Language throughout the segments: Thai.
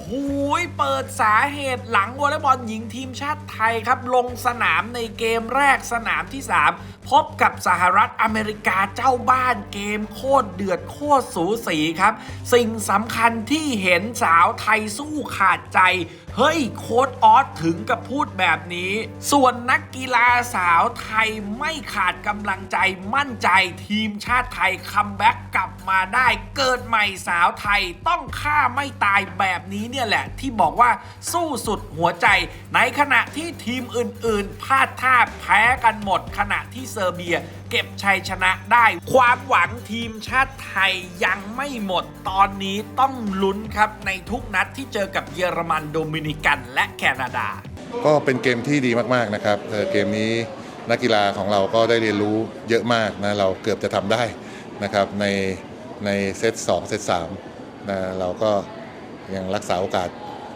โหเปิดสาเหตุหลังวอลเลย์บอลหญิงทีมชาติไทยครับ ลงสนามในเกมแรกสนามที่ 3 พบกับสหรัฐอเมริกาเจ้าบ้านเกมโคตรเดือดโคตรสูสีครับ สิ่งสำคัญที่เห็นสาวไทยสู้ขาดใจ เฮ้ย โค้ดออสถึงกับพูดแบบนี้ ส่วนนักกีฬาสาวไทยไม่ขาดกำลังใจมั่นใจทีมชาติไทยคัมแบ็กกลับมาได้เกิดใหม่สาวไทยต้องฆ่าไม่ตายแบบนี้เนี่ยแหละที่บอกว่าสู้สุดหัวใจ ในขณะที่ทีมอื่นๆพลาดท่าแพ้กันหมด ขณะที่เซอร์เบียเก็บชัยชนะได้ ความหวังทีมชาติไทยยังไม่หมดตอนนี้ต้องลุ้นครับในทุกนัดที่เจอกับเยอรมันโดมินิกันและแคนาดา ก็เป็นเกมที่ดีมากๆนะครับเเกมนี้นักกีฬาของเราก็ได้เรียนรู้เยอะมากนะเราเกือบจะทำได้นะครับในในเซต2เซต3นะเราก็ ยังรักษาโอกาส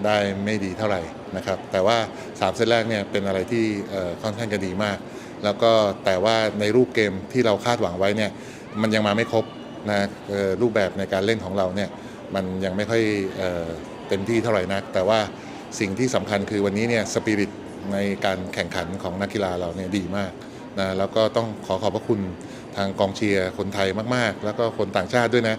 ได้ไม่ดีเท่าไหร่นะครับ แต่ว่า 3 เซตแรกเนี่ยเป็นอะไรที่ค่อนข้างจะดีมาก แล้วก็แต่ว่าในรูปเกมที่เราคาดหวังไว้เนี่ยมันยังมาไม่ครบนะรูปแบบในการเล่นของเราเนี่ยมันยังไม่ค่อยเออเต็มที่เท่าไหร่นัก แต่ว่าสิ่งที่สำคัญคือวันนี้เนี่ยสปิริตในการแข่งขันของนักกีฬาเราเนี่ยดีมากนะแล้วก็ต้องขอขอบพระคุณทางกองเชียร์คนไทยมาก ๆ แล้วก็คนต่างชาติด้วยนะ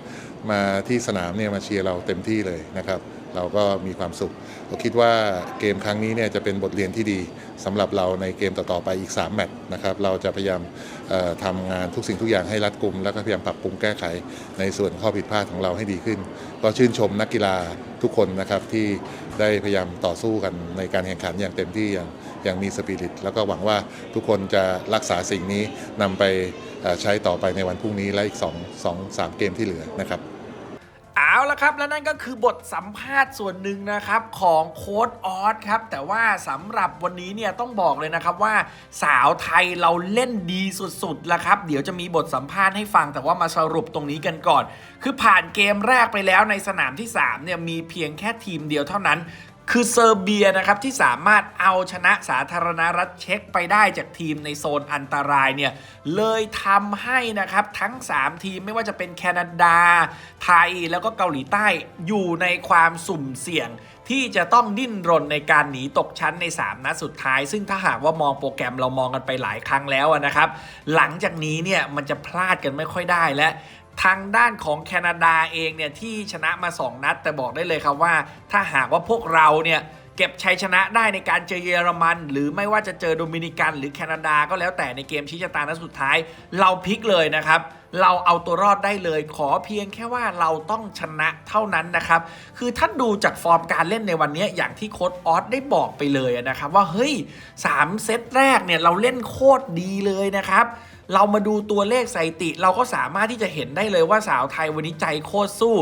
มาที่สนามเนี่ยมาเชียร์เราเต็มที่เลยนะครับ เราก็มีความสุขเราคิดว่าเกมครั้งนี้เนี่ยจะเป็นบทเรียนที่ดีสำหรับเราในเกมต่อๆไปอีก 3 แมตช์นะครับ เราจะพยายามเอ่อทำงานทุกสิ่งทุกอย่างให้รัดกุม แล้วก็พยายามปรับปรุงแก้ไขในส่วนข้อผิดพลาดของเราให้ดีขึ้น ก็ชื่นชมนักกีฬาทุกคนนะครับที่ได้พยายามต่อสู้กันในการแข่งขันอย่างเต็มที่อย่างอย่างมีสปิริตแล้วก็หวังว่าทุกคนจะรักษาสิ่งนี้นำไป ใช้ต่อไปในวันพรุ่งนี้และอีก2 2 3 เกมที่เหลือนะครับเอาละครับ และนั่นก็คือบทสัมภาษณ์ส่วนหนึ่งนะครับของโค้ดออสครับ แต่ว่าสำหรับวันนี้เนี่ยต้องบอกเลยนะครับว่าสาวไทยเราเล่นดีสุดๆแล้วครับ เดี๋ยวจะมีบทสัมภาษณ์ให้ฟัง แต่ว่ามาสรุปตรงนี้กันก่อน คือผ่านเกมแรกไปแล้วในสนามที่ 3 เนี่ยมีเพียงแค่ทีมเดียวเท่านั้น คือเซอร์เบียนะครับที่สามารถเอาชนะสาธารณรัฐเช็กไปได้จากทีมในโซนอันตรายเนี่ยเลยทำให้นะครับทั้ง 3 ทีมไม่ว่าจะเป็นแคนาดา ไทยแล้วก็เกาหลีใต้อยู่ในความสุ่มเสี่ยงที่จะต้องดิ้นรนในการหนีตกชั้นใน 3 นัดสุดท้าย ซึ่งถ้าหากว่ามองโปรแกรมเรามองกันไปหลายครั้งแล้วนะครับ หลังจากนี้เนี่ยมันจะพลาดกันไม่ค่อยได้และ ทางด้านของแคนาดาเองเนี่ยที่ชนะมา 2 นัด แต่บอกได้เลยครับว่า ถ้าหากว่าพวกเราเนี่ยเก็บชัยชนะได้ในการเจอเยอรมัน หรือไม่ว่าจะเจอโดมินิกัน หรือแคนาดาก็แล้วแต่ในเกมชี้ชะตานัดสุดท้าย เราพลิกเลยนะครับ เราเอาตัวรอดได้เลยขอเพียงแค่ว่าเราต้องชนะเท่านั้นนะครับ คือถ้าดูจากฟอร์มการเล่นในวันนี้อย่างที่โค้ดออสได้บอกไปเลยนะครับ ว่าเฮ้ยสามเซตแรกเนี่ยเราเล่นโคตรดีเลยนะครับ เรามาดูตัวเลขสถิติ เราก็สามารถที่จะเห็นได้เลยว่าสาวไทยวันนี้ใจโคตรสู้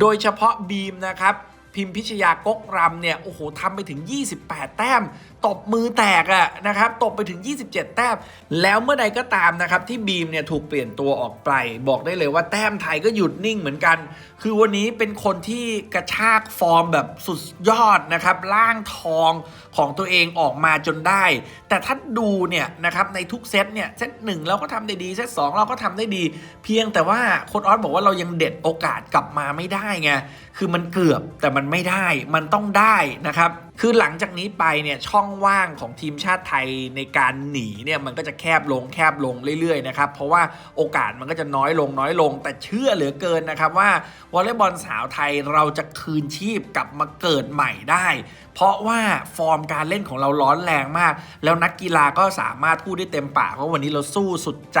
โดยเฉพาะบีมนะครับพิมพิชยากกรำเนี่ย โอ้โหทำไปถึง 28 แต้มตบมือแตกอะนะครับตบไปถึง 27 แต้ม แล้วเมื่อใดก็ตามนะครับ ที่บีมเนี่ยถูกเปลี่ยนตัวออกไป บอกได้เลยว่าแต้มไทยก็หยุดนิ่งเหมือนกัน คือวันนี้เป็นคนที่กระชากฟอร์มแบบสุดยอดนะครับร่างทองของตัวเองออกมาจนได้ แต่ถ้าดูเนี่ยนะครับในทุกเซตเนี่ยเซตหนึ่งเราก็ทำได้ดีเซตสองเราก็ทำได้ดี เพียงแต่ว่าโค้ดออสบอกว่าเรายังเด็ดโอกาสกลับมาไม่ได้ไงคือมันเกือบแต่มันไม่ได้มันต้องได้นะครับ คือหลังจากนี้ไปเนี่ยช่องว่างของทีมชาติไทยในการหนีเนี่ยมันก็จะแคบลงแคบลงเรื่อยๆนะครับเพราะว่าโอกาสมันก็จะน้อยลงน้อยลง แต่เชื่อเหลือเกินนะครับว่าวอลเลย์บอลสาวไทยเราจะคืนชีพกลับมาเกิดใหม่ได้ เพราะว่าฟอร์มการเล่นของเราร้อนแรงมาก แล้วนักกีฬาก็สามารถพูดได้เต็มปากว่าวันนี้เราสู้สุดใจ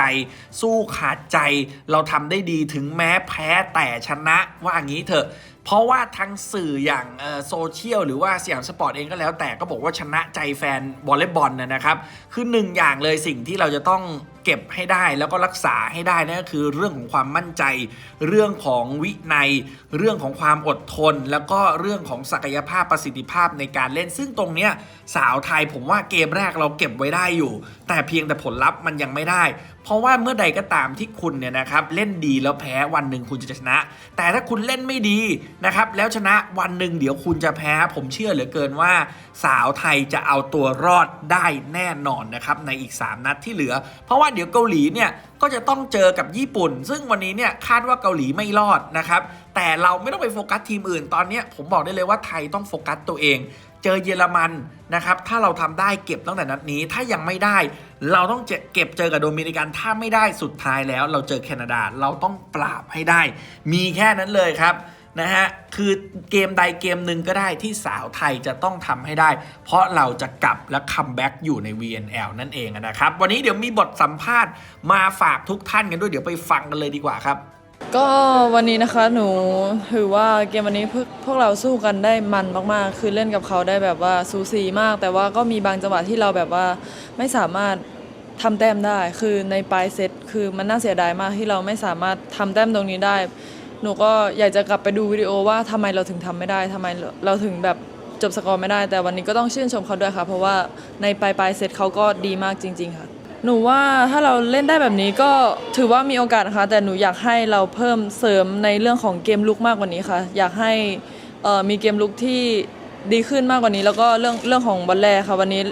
สู้ขาดใจ เราทำได้ดีถึงแม้แพ้แต่ชนะว่าอย่างนี้เถอะ เพราะว่าทั้งสื่ออย่างโซเชียลหรือว่าสยามสปอร์ตเองก็แล้วแต่ก็บอกว่าชนะใจแฟนวอลเลย์บอลนะครับ คือหนึ่งอย่างเลยสิ่งที่เราจะต้องเก็บให้ได้แล้วก็รักษาให้ได้นั่นก็คือเรื่องของความมั่นใจ เรื่องของวินัย เรื่องของความอดทน แล้วก็เรื่องของศักยภาพประสิทธิภาพในการเล่น ซึ่งตรงเนี้ยสาวไทยผมว่าเกมแรกเราเก็บไว้ได้อยู่ แต่เพียงแต่ผลลัพธ์มันยังไม่ได้ เพราะว่าเมื่อใดก็ตามที่คุณเนี่ยนะครับเล่นดีแล้วแพ้วันหนึ่งคุณจะชนะ แต่ถ้าคุณเล่นไม่ดีนะครับแล้วชนะวันหนึ่งเดี๋ยวคุณจะแพ้ ผมเชื่อเหลือเกินว่า สาวไทยจะเอาตัวรอดได้แน่นอนนะครับในอีก 3 นัดที่เหลือ เพราะว่าว่าเดี๋ยวเกาหลีเนี่ยก็จะต้องเจอกับญี่ปุ่น ซึ่งวันนี้เนี่ยคาดว่าเกาหลีไม่รอดนะครับ แต่เราไม่ต้องไปโฟกัสทีมอื่นตอนนี้ผมบอกได้เลยว่าไทยต้องโฟกัสตัวเอง เจอเยอรมันนะครับ ถ้าเราทำได้เก็บตั้งแต่นัดนี้ ถ้ายังไม่ได้ เราต้องเก็บเจอกับโดมินิกัน ถ้าไม่ได้สุดท้ายแล้ว เราเจอแคนาดา เราต้องปราบให้ได้ มีแค่นั้นเลยครับ นะฮะ คือเกมใดเกมหนึ่งก็ได้ที่สาวไทยจะต้องทำให้ได้ เพราะเราจะกลับและคัมแบ็กอยู่ใน VNL นั่นเองนะครับ วันนี้เดี๋ยวมีบทสัมภาษณ์มาฝากทุกท่านกันด้วยเดี๋ยวไปฟังกันเลยดีกว่าครับ ก็วันนี้นะคะหนูถือว่าเกมวันนี้พวกพวกเราสู้กันได้มันมากๆ คือเล่นกับเขาได้แบบว่าสูสีมาก แต่ว่าก็มีบางจังหวะที่เราแบบว่าไม่สามารถทำแต้มได้ คือในปลายเซตคือมันน่าเสียดายมากที่เราไม่สามารถทำแต้มตรงนี้ได้ หนูก็อยากจะกลับไปดูวิดีโอว่าทำไมเราถึงทำไม่ได้ทำไมเราถึงแบบจบสกอร์ไม่ได้ แต่วันนี้ก็ต้องชื่นชมเขาด้วยค่ะ เพราะว่าในปลายปลายเซตเขาก็ดีมากจริง ๆ ค่ะ หนูว่าถ้าเราเล่นได้แบบนี้ก็ถือว่ามีโอกาสนะคะแต่หนูอยากให้เราเพิ่มเสริมในเรื่องของเกมลุกมากกว่านี้ค่ะ อยากให้มีเกมลุกที่ดีขึ้นมากกว่านี้ แล้วก็เรื่องเรื่องของบอลแรกค่ะ วันนี้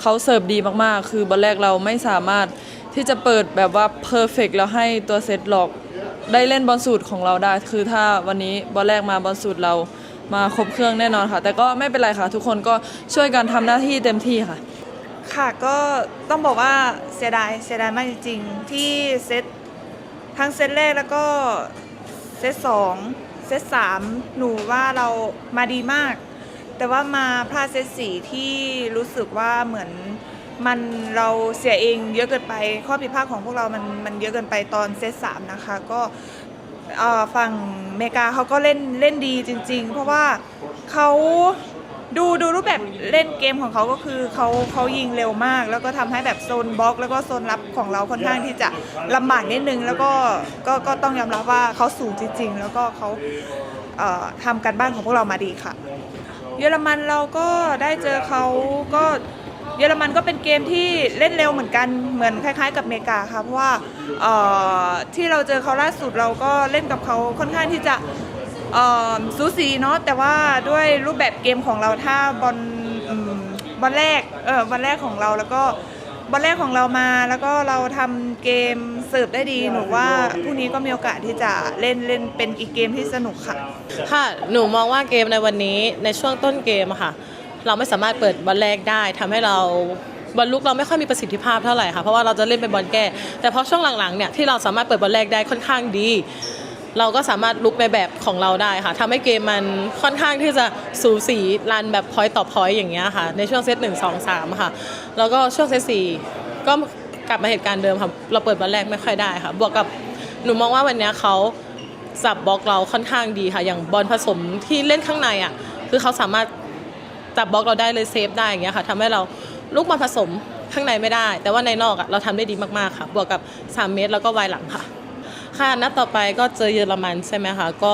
เขาเสิร์ฟดีมากๆ คือบอลแรกเราไม่สามารถที่จะเปิดแบบว่าเพอร์เฟกแล้วให้ตัวเซตหลอก ได้เล่นบอลสูตรของเราได้ คือถ้าวันนี้บอลแรกมาบอลสูตรเรามาครบเครื่องแน่นอนค่ะ แต่ก็ไม่เป็นไรค่ะ ทุกคนก็ช่วยกันทำหน้าที่เต็มที่ค่ะ ค่ะก็ต้องบอกว่าเสียดายเสียดายมากจริงๆ ที่เซตทั้งเซตแรกแล้วก็เซตสองเซตสามหนูว่าเรามาดีมาก แต่ว่ามาพลาดเซตสี่ที่รู้สึกว่าเหมือน มันเราเสียเองเยอะเกินไป ข้อผิดพลาดของพวกเรามันมันเยอะเกินไปตอนเซตสามนะคะ ก็ฝั่งอเมริกาเขาก็เล่นเล่นดีจริง ๆ เพราะว่าเขาดูดูรูปแบบเล่นเกมของเขาก็คือเขาเขายิงเร็วมาก แล้วก็ทำให้แบบโซนบล็อก แล้วก็โซนรับของเราค่อนข้างที่จะลำบากนิดนึง แล้วก็ก็ก็ต้องยอมรับว่าเขาสูงจริง ๆ แล้วก็เขาเอ่อทำการบ้านของพวกเรามาดีค่ะ เยอรมันเราก็ได้เจอเขาก็ เยอรมันก็เป็นเกมที่เล่นเร็วเหมือนกันเหมือนคล้าย ๆ กับอเมริกาค่ะเพราะว่าที่เราเจอเขาล่าสุดเราก็เล่นกับเขาค่อนข้างที่จะสูสีเนาะแต่ว่าด้วยรูปแบบเกมของเราถ้าบอลบอลแรกเออบอลแรกของเราแล้วก็บอลแรกของเรามาแล้วก็เราทำเกมเสิร์ฟได้ดีหนูว่าพรุ่งนี้ก็มีโอกาสที่จะเล่นเล่นเป็นอีกเกมที่สนุกค่ะ ค่ะหนูมองว่าเกมในวันนี้ในช่วงต้นเกมค่ะ เราไม่สามารถเปิดบอลแรกได้ทำให้เราบอลลุกเราไม่ค่อยมีประสิทธิภาพเท่าไหร่ค่ะเพราะว่าเราจะเล่นเป็นบอลแก้ แต่พอช่วงหลังๆเนี่ยที่เราสามารถเปิดบอลแรกได้ค่อนข้างดี เราก็สามารถลุกในแบบของเราได้ค่ะทำให้เกมมันค่อนข้างที่จะสูสีรันแบบพอยต์ต่อพอยต์อย่างเงี้ยค่ะ ในช่วงเซตหนึ่งสองสามค่ะ แล้วก็ช่วงเซตสี่ก็กลับมาเหตุการณ์เดิมค่ะเราเปิดบอลแรกไม่ค่อยได้ค่ะ บวกกับหนูมองว่าวันเนี้ยเขาสับบล็อกเราค่อนข้างดีค่ะ อย่างบอลผสมที่เล่นข้างในอะคือเขาสามารถ จับบล็อกเราได้เลยเซฟได้อย่างเงี้ยค่ะทำให้เราลูกบอลผสมข้างในไม่ได้ แต่ว่าในนอกอะเราทำได้ดีมากๆค่ะบวกกับ 3 เมตรแล้วก็วายหลังค่ะ ค่ะนัดต่อไปก็เจอเยอรมันใช่ไหมคะก็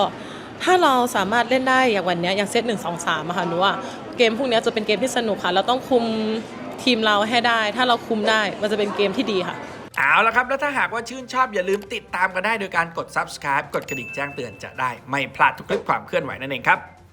ถ้าเราสามารถเล่นได้อย่างวันเนี้ยอย่างเซตหนึ่งสองสามอะค่ะหนูว่าเกมพวกเนี้ยจะเป็นเกมที่สนุกค่ะ เราต้องคุมทีมเราให้ได้ ถ้าเราคุมได้มันจะเป็นเกมที่ดีค่ะ เอาละครับ แล้วถ้าหากว่าชื่นชอบอย่าลืมติดตามกันได้โดยการกด subscribe กดกระดิ่งแจ้งเตือนจะได้ไม่พลาดทุกคลิปความเคลื่อนไหวนั่นเองครับ